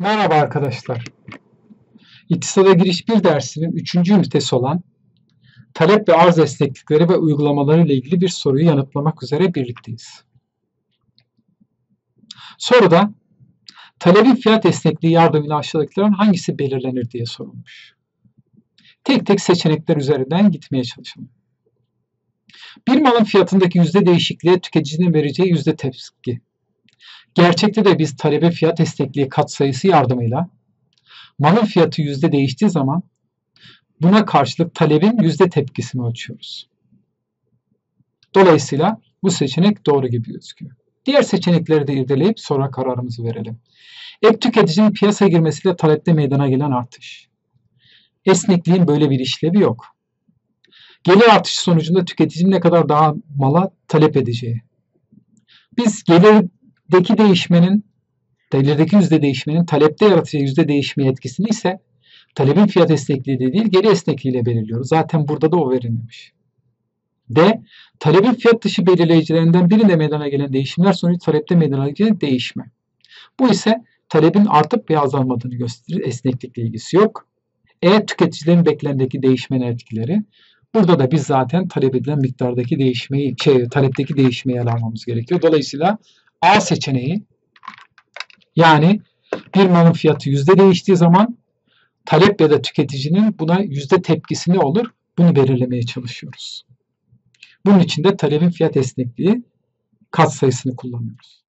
Merhaba arkadaşlar. İktisada giriş bir dersinin 3. ünitesi olan talep ve arz esneklikleri ve uygulamaları ile ilgili bir soruyu yanıtlamak üzere birlikteyiz. Soruda talebin fiyat esnekliği yardımıyla aşağıdakilerin hangisi belirlenir diye sorulmuş. Tek tek seçenekler üzerinden gitmeye çalışalım. Bir malın fiyatındaki yüzde değişikliğe tüketicinin vereceği yüzde tepki Gerçekte de biz talebe fiyat esnekliği katsayısı yardımıyla malın fiyatı yüzde değiştiği zaman buna karşılık talebin yüzde tepkisini ölçüyoruz. Dolayısıyla bu seçenek doğru gibi gözüküyor. Diğer seçenekleri de irdeleyip sonra kararımızı verelim. Ek tüketicinin piyasaya girmesiyle talepte meydana gelen artış. Esnekliğin böyle bir işlevi yok. Gelir artışı sonucunda tüketicinin ne kadar daha mala talep edeceği. Biz gelir deki değişmenin, gelirdeki yüzde değişmenin talepte yaratacağı yüzde değişmeye etkisini ise talebin fiyat esnekliği de değil, geri esnekliğiyle belirliyoruz. Zaten burada da o verilmemiş. D. Talebin fiyat dışı belirleyicilerinden birinde meydana gelen değişimler sonucu talepte meydana gelen değişme. Bu ise talebin artıp veya azalmadığını gösterir. Esneklikle ilgisi yok. E. Tüketicilerin beklendeki değişmenin etkileri. Burada da biz zaten talep edilen miktardaki değişmeyi, şey, talepteki değişmeyi ele almamız gerekiyor. Dolayısıyla A seçeneği yani bir malın fiyatı yüzde değiştiği zaman talep ya da tüketicinin buna yüzde tepkisi ne olur? Bunu belirlemeye çalışıyoruz. Bunun için de talebin fiyat esnekliği kat sayısını kullanıyoruz.